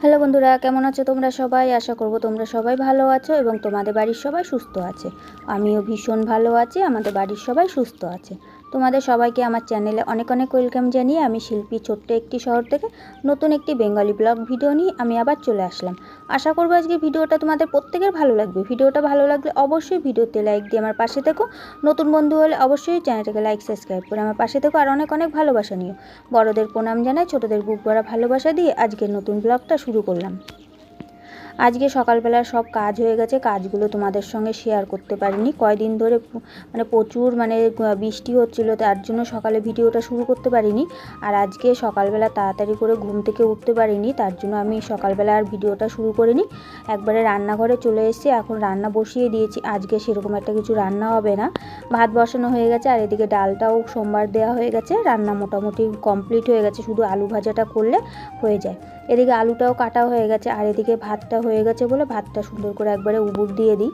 Hello বন্ধুরা, কেমন আছো তোমরা সবাই? আশা করব তোমরা সবাই ভালো আছো এবং তোমাদের বাড়ির সবাই সুস্থ আছে। আমিও ভীষণ ভালো আছি, আমাদের বাড়ির সবাই সুস্থ আছে। তোমাদের সবাইকে আমার চ্যানেলে অনেক অনেক ওয়েলকাম জানিয়ে আমি শিল্পী ছোট্ট একটি শহর থেকে নতুন একটি বেঙ্গলি ব্লগ ভিডিও নিয়ে আমি আবার চলে আসলাম। আশা করব আজকে ভিডিওটা তোমাদের প্রত্যেকের ভালো লাগবে। ভিডিওটা ভালো লাগলে অবশ্যই ভিডিওতে লাইক দিয়ে আমার পাশে থেকো। নতুন বন্ধু হলে অবশ্যই চ্যানেলটাকে লাইক, সাবস্ক্রাইব করে আমার পাশে থেকো। আর অনেক অনেক ভালোবাসা নিও। বড়দের প্রণাম জানাই, ছোটদের বুক ভরা ভালোবাসা দিয়ে আজকের নতুন ব্লগটা শুরু করলাম। আজকে সকালবেলা সব কাজ হয়ে গেছে, কাজগুলো তোমাদের সঙ্গে শেয়ার করতে পারিনি। কয়দিন ধরে মানে প্রচুর মানে বৃষ্টি হচ্ছিল, তার জন্য সকালে ভিডিওটা শুরু করতে পারিনি। আর আজকে সকালবেলা তাড়াতাড়ি করে ঘুম থেকে উঠতে পারিনি, তার জন্য আমি সকালবেলা আর ভিডিওটা শুরু করিনি। একবারে রান্নাঘরে চলে এসেছি, এখন রান্না বসিয়ে দিয়েছি। আজকে সেরকম একটা কিছু রান্না হবে না। ভাত বসানো হয়ে গেছে, আর এদিকে ডালটাও সোমবার দেওয়া হয়ে গেছে। রান্না মোটামুটি কমপ্লিট হয়ে গেছে, শুধু আলু ভাজাটা করলে হয়ে যায়। এদিকে আলুটাও কাটা হয়ে গেছে, আর এদিকে ভাতটা হয়ে গেছে বলে ভাতটা সুন্দর করে একবারে উবুর দিয়ে দিই।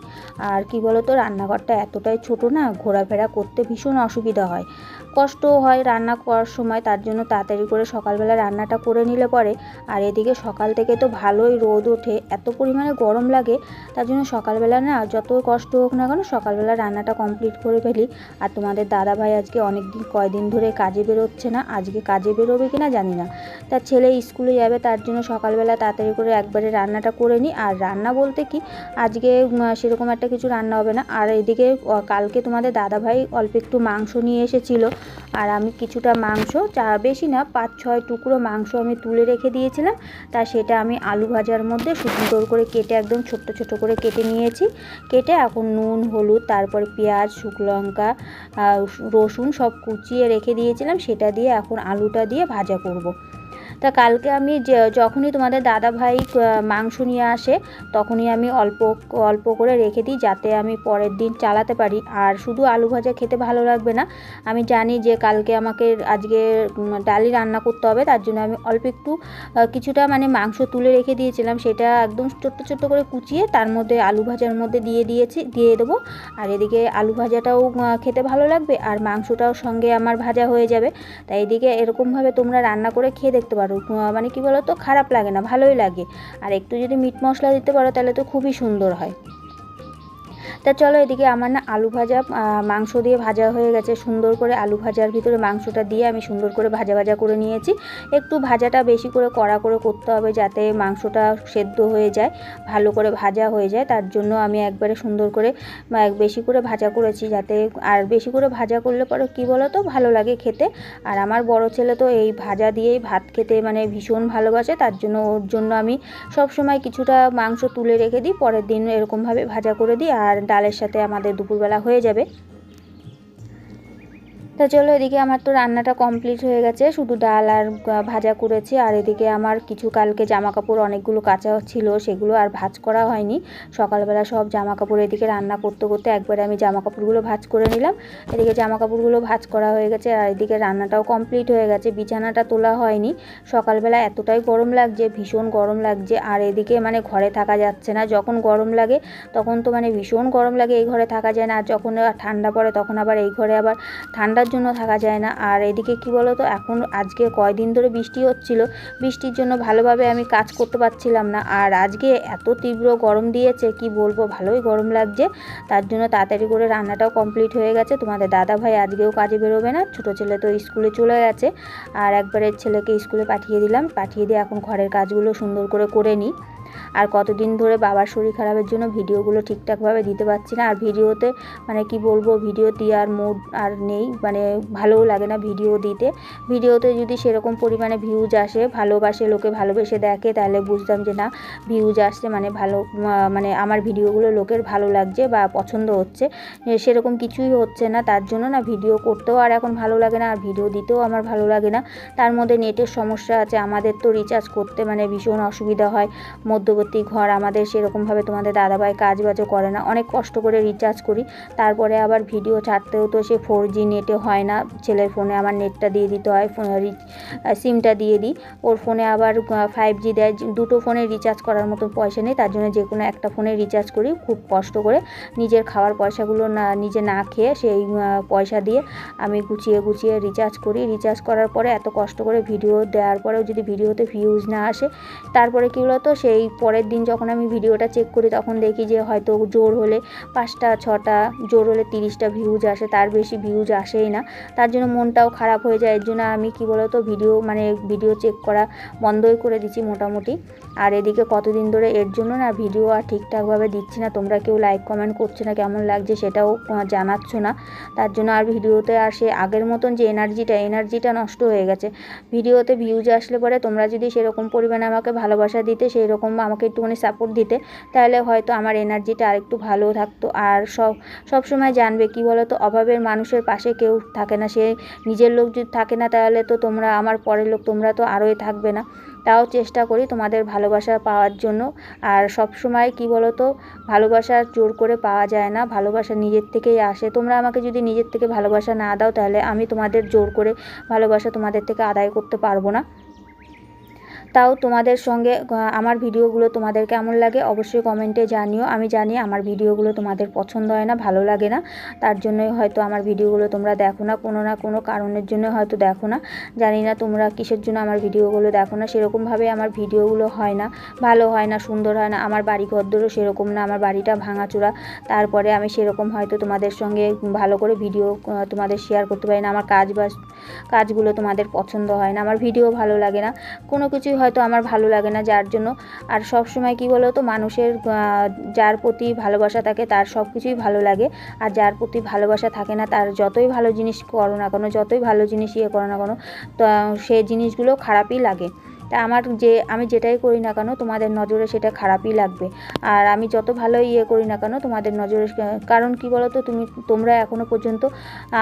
আর কি বলতো, রান্নাঘরটা এতটাই ছোট না, ঘোরাফেরা করতে ভীষণ অসুবিধা হয়। কষ্টও হয় রান্না করার সময়, তার জন্য তাড়াতাড়ি করে সকালবেলা রান্নাটা করে নিলে পরে। আর এদিকে সকাল থেকে তো ভালোই রোদ ওঠে, এত পরিমাণে গরম লাগে, তার জন্য সকালবেলা না যত কষ্ট হোক না কেন সকালবেলা রান্নাটা কমপ্লিট করে ফেলি। আর তোমাদের দাদা ভাই আজকে অনেক দিন কয়দিন ধরে কাজে বেরোচ্ছে না, আজকে কাজে বেরোবে কিনা জানি না। তার ছেলে স্কুলে যাবে, তার জন্য সকালবেলা তাড়াতাড়ি করে একবারে রান্নাটা করে নিই। আর রান্না বলতে কি, আজকে সেরকম একটা কিছু রান্না হবে না। আর এদিকে কালকে তোমাদের দাদা ভাই অল্প একটু মাংস নিয়ে এসেছিল আর আমি কিছুটা মাংস, চা বেশি না, পাঁচ, ছয় টুকরো মাংস আমি তুলে রেখে দিয়েছিলাম। তা সেটা আমি আলু ভাজার মধ্যে সুন্দর করে কেটে, একদম ছোট্ট ছোট করে কেটে নিয়েছি। কেটে এখন নুন, হলুদ, তারপর পেঁয়াজ, শুকনো লঙ্কা রসুন সব কুচিয়ে রেখে দিয়েছিলাম। সেটা দিয়ে এখন আলুটা দিয়ে ভাজা করব। তা কালকে আমি যখনই তোমাদের দাদা ভাই মাংস নিয়ে আসে, তখনই আমি অল্প অল্প করে রেখে দিই যাতে আমি পরের দিন চালাতে পারি। আর শুধু আলু ভাজা খেতে ভালো লাগবে না। আমি জানি যে কালকে আমাকে, আজকে ডালি রান্না করতে হবে, তার জন্য আমি অল্প একটু কিছুটা মানে মাংস তুলে রেখে দিয়েছিলাম। সেটা একদম ছোট্ট ছোট্ট করে কুচিয়ে তার মধ্যে আলু ভাজার মধ্যে দিয়ে দিয়েছি, দিয়ে দেবো। আর এদিকে আলু ভাজাটাও খেতে ভালো লাগবে। আর মাংসটাও সঙ্গে আমার ভাজা হয়ে যাবে। তাই এদিকে এরকমভাবে তোমরা রান্না করে খেয়ে দেখতে পারো। আহ, মানে কি বলো তো খারাপ লাগে না ভালোই লাগে। আর একটু যদি মিট মশলা দিতে পারো তাহলে তো খুবই সুন্দর হয়। তা চলো এদিকে আমার না আলু ভাজা মাংস দিয়ে ভাজা হয়ে গেছে। সুন্দর করে আলু ভাজার ভিতরে মাংসটা দিয়ে আমি সুন্দর করে ভাজা ভাজা করে নিয়েছি। একটু ভাজাটা বেশি করে কড়া করে করতে হবে যাতে মাংসটা সেদ্ধ হয়ে যায়, ভালো করে ভাজা হয়ে যায়। তার জন্য আমি একবারে সুন্দর করে বেশি করে ভাজা করেছি যাতে আর বেশি করে ভাজা করলে পরে কী বলো তো ভালো লাগে খেতে। আর আমার বড় ছেলে তো এই ভাজা দিয়েই ভাত খেতে মানে ভীষণ ভালোবাসে। তার জন্য ওর জন্য আমি সব সময় কিছুটা মাংস তুলে রেখে দিই, পরের দিন এরকমভাবে ভাজা করে দিই। আর ডালের সাথে আমাদের দুপুরবেলা হয়ে যাবে। তা চলো এদিকে আমার তো রান্নাটা কমপ্লিট হয়ে গেছে। শুধু ডাল আর ভাজা করেছি। আর এদিকে আমার কিছু কালকে জামা কাপড় অনেকগুলো কাঁচা ছিল, সেগুলো আর ভাজ করা হয়নি। সকালবেলা সব জামা কাপড় এদিকে রান্না করতে করতে একবারে আমি জামা কাপড়গুলো ভাঁজ করে নিলাম। এদিকে জামা কাপড়গুলো ভাঁজ করা হয়ে গেছে আর এদিকে রান্নাটাও কমপ্লিট হয়ে গেছে। বিছানাটা তোলা হয়নি। সকালবেলা এতটাই গরম লাগছে, ভীষণ গরম লাগছে। আর এদিকে মানে ঘরে থাকা যাচ্ছে না। যখন গরম লাগে, তখন তো মানে ভীষণ গরম লাগে। এই ঘরে থাকা যায় না। আর যখন ঠান্ডা পড়ে, তখন আবার এই ঘরে আবার ঠান্ডার জন্য থাকা যায় না। আর এদিকে কি বলো তো এখন আজকে কয়দিন ধরে বৃষ্টি হচ্ছিল, বৃষ্টির জন্য ভালোভাবে আমি কাজ করতে পারছিলাম না। আর আজকে এত তীব্র গরম দিয়েছে, কি বলব, ভালোই গরম লাগছে। তার জন্য তাড়াতাড়ি করে রান্নাটাও কমপ্লিট হয়ে গেছে। তোমাদের দাদা ভাই আজকেও কাজে বেরোবে না, ছোটো ছেলে তো স্কুলে চলে গেছে। আর একবারের ছেলেকে স্কুলে পাঠিয়ে দিলাম, পাঠিয়ে দিয়ে এখন ঘরের কাজগুলো সুন্দর করে করে নিই। আর কতদিন ধরে বাবার শরীর খারাপের জন্য ভিডিওগুলো ঠিকঠাকভাবে দিতে পারছি না। আর ভিডিওতে মানে কি বলব ভিডিও দেওয়ার মুড আর নেই মানে ভালোও লাগে না ভিডিও দিতে। ভিডিওতে যদি সেরকম পরিমাণে ভিউজ আসে, ভালোবাসে, লোকে ভালোবেসে দেখে, তাহলে বুঝতাম যে না ভিউজ আসছে মানে ভালো মানে আমার ভিডিওগুলো লোকের ভালো লাগছে বা পছন্দ হচ্ছে। সেরকম কিছুই হচ্ছে না, তার জন্য না ভিডিও করতেও আর এখন ভালো লাগে না, আর ভিডিও দিতেও আমার ভালো লাগে না। তার মধ্যে নেটের সমস্যা আছে, আমাদের তো রিচার্জ করতে মানে ভীষণ অসুবিধা হয়, মধ্যে মধ্যবর্তী ঘর আমাদের সেরকমভাবে তোমাদের দাদাভাই কাজ বাজও করে না। অনেক কষ্ট করে রিচার্জ করি। তারপরে আবার ভিডিও ছাড়তেও তো সে ফোর জি নেটে হয় না। ছেলের ফোনে আমার নেটটা দিয়ে দিতে হয় সিমটা দিয়ে দিই। ওর ফোনে আবার ফাইভ জি দেয়। দুটো ফোনে রিচার্জ করার মতো পয়সা নেই। তার জন্য যে কোনো একটা ফোনে রিচার্জ করি। খুব কষ্ট করে নিজের খাওয়ার পয়সাগুলো না, নিজে না খেয়ে সেই পয়সা দিয়ে আমি গুছিয়ে গুছিয়ে রিচার্জ করি। রিচার্জ করার পরে এত কষ্ট করে ভিডিও দেওয়ার পরেও যদি ভিডিওতে ভিউজ না আসে, তারপরে কী হলো তো সেই পরের দিন যখন আমি ভিডিওটা চেক করি, তখন দেখি যে হয়তো জোর হলে পাঁচটা, ছটা, জোর হলে তিরিশটা ভিউজ আসে, তার বেশি ভিউজ আসেই না। তার জন্য মনটাও খারাপ হয়ে যায়। এর জন্য আমি কী বলতো ভিডিও মানে ভিডিও চেক করা বন্ধই করে দিচ্ছি মোটামুটি। আর এদিকে কতদিন ধরে এর জন্য না ভিডিও আর ঠিকঠাকভাবে দিচ্ছি না। তোমরা কেউ লাইক কমেন্ট করছে না, কেমন লাগছে সেটাও জানাচ্ছ না। তার জন্য আর ভিডিওতে আর সে আগের মতন যে এনার্জিটা এনার্জিটা নষ্ট হয়ে গেছে। ভিডিওতে ভিউজ আসলে পরে তোমরা যদি সেরকম পরিমাণে আমাকে ভালোবাসা দিতে সেই রকম আমাকে একটুখানি সাপোর্ট দিতে, তাহলে হয়তো আমার এনার্জিটা আরেকটু ভালো থাকতো। আর সব সব সময় জানবে কি বলো তো অভাবের মানুষের পাশে কেউ থাকে না, সে নিজের লোক যদি থাকে না, তাহলে তো তোমরা, আমার পরের লোক তোমরা তো আরোই থাকবে না। তাও চেষ্টা করি তোমাদের ভালোবাসা পাওয়ার জন্য। আর সব সময় কি বলো তো ভালোবাসা জোর করে পাওয়া যায় না, ভালোবাসা নিজের থেকেই আসে। তোমরা আমাকে যদি নিজের থেকে ভালোবাসা না দাও, তাহলে আমি তোমাদের জোর করে ভালোবাসা তোমাদের থেকে আদায় করতে পারব না। তাও তোমাদের সঙ্গে আমার ভিডিওগুলো তোমাদের কেমন লাগে অবশ্যই কমেন্টে জানিও। আমি জানি আমার ভিডিওগুলো তোমাদের পছন্দ হয় না, ভালো লাগে না। তার জন্যই হয়তো আমার ভিডিওগুলো তোমরা দেখো না, কোনো না কোনো কারণের জন্য হয়তো দেখো না। জানি না তোমরা কিসের জন্য আমার ভিডিওগুলো দেখো না, সেরকমভাবে আমার ভিডিওগুলো হয় না, ভালো হয় না, সুন্দর হয় না, আমার বাড়ি ঘরদরও সেরকম না, আমার বাড়িটা ভাঙাচোরা। তারপরে আমি সেরকম হয়তো তোমাদের সঙ্গে ভালো করে ভিডিও তোমাদের শেয়ার করতে পারি না, আমার কাজ বাজ, কাজগুলো তোমাদের পছন্দ হয় না, আমার ভিডিও ভালো লাগে না, কোনো কিছুই হয়তো আমার ভালো লাগে না যার জন্য। আর সব সময় কি বলো তো মানুষের যার প্রতি ভালোবাসা থাকে তার সব কিছুই ভালো লাগে। আর যার প্রতি ভালোবাসা থাকে না তার যতই ভালো জিনিস করো না কোনো, যতই ভালো জিনিস ইয়ে করো না কোনো, তো সেই জিনিসগুলো খারাপই লাগে। তা আমার যে, আমি যেটাই করি না কেন, তোমাদের নজরে সেটা খারাপই লাগবে। আর আমি যত ভালো ইয়ে করি না কেন, তোমাদের নজরে কারণ কি বলো তো তুমি, তোমরা এখনও পর্যন্ত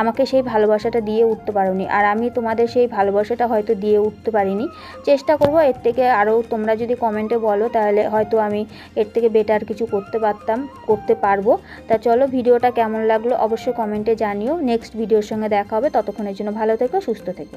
আমাকে সেই ভালোবাসাটা দিয়ে উঠতে পারোনি। আর আমি তোমাদের সেই ভালোবাসাটা হয়তো দিয়ে উঠতে পারিনি। চেষ্টা করব, এর থেকে আরও তোমরা যদি কমেন্টে বলো, তাহলে হয়তো আমি এর থেকে বেটার কিছু করতে পারতাম, করতে পারব। তা চলো, ভিডিওটা কেমন লাগল অবশ্যই কমেন্টে জানিও। নেক্সট ভিডিওর সঙ্গে দেখা হবে। ততক্ষণের জন্য ভালো থেকো, সুস্থ থেকো।